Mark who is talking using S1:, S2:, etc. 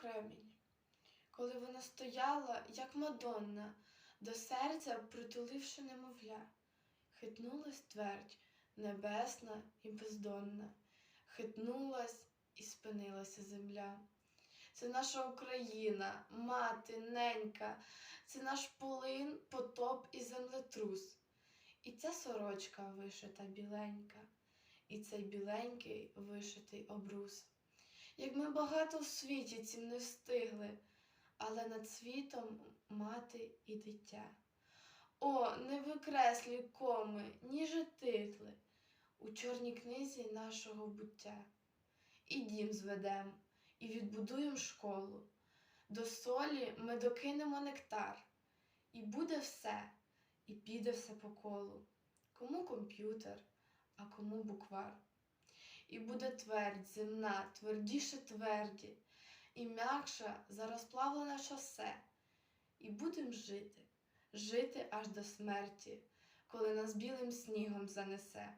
S1: кремінь, коли вона стояла, як Мадонна, до серця притуливши немовля, хитнулась твердь небесна і бездонна, хитнулась і спинилася земля. Це наша Україна, мати, ненька, це наш полин, потоп і землетрус. І ця сорочка вишита біленька, і цей біленький вишитий обрус. Як ми багато в світі цім не встигли, але над світом мати і дитя. О, не викреслі коми, ніже титли у чорній книзі нашого буття. І дім зведем, і відбудуємо школу. До солі ми докинемо нектар, і буде все, і піде все по колу. Кому комп'ютер, а кому буквар. І буде твердь земна, твердіше тверді, і м'якша за розплавлене шосе. І будем жити, жити аж до смерті, коли нас білим снігом занесе.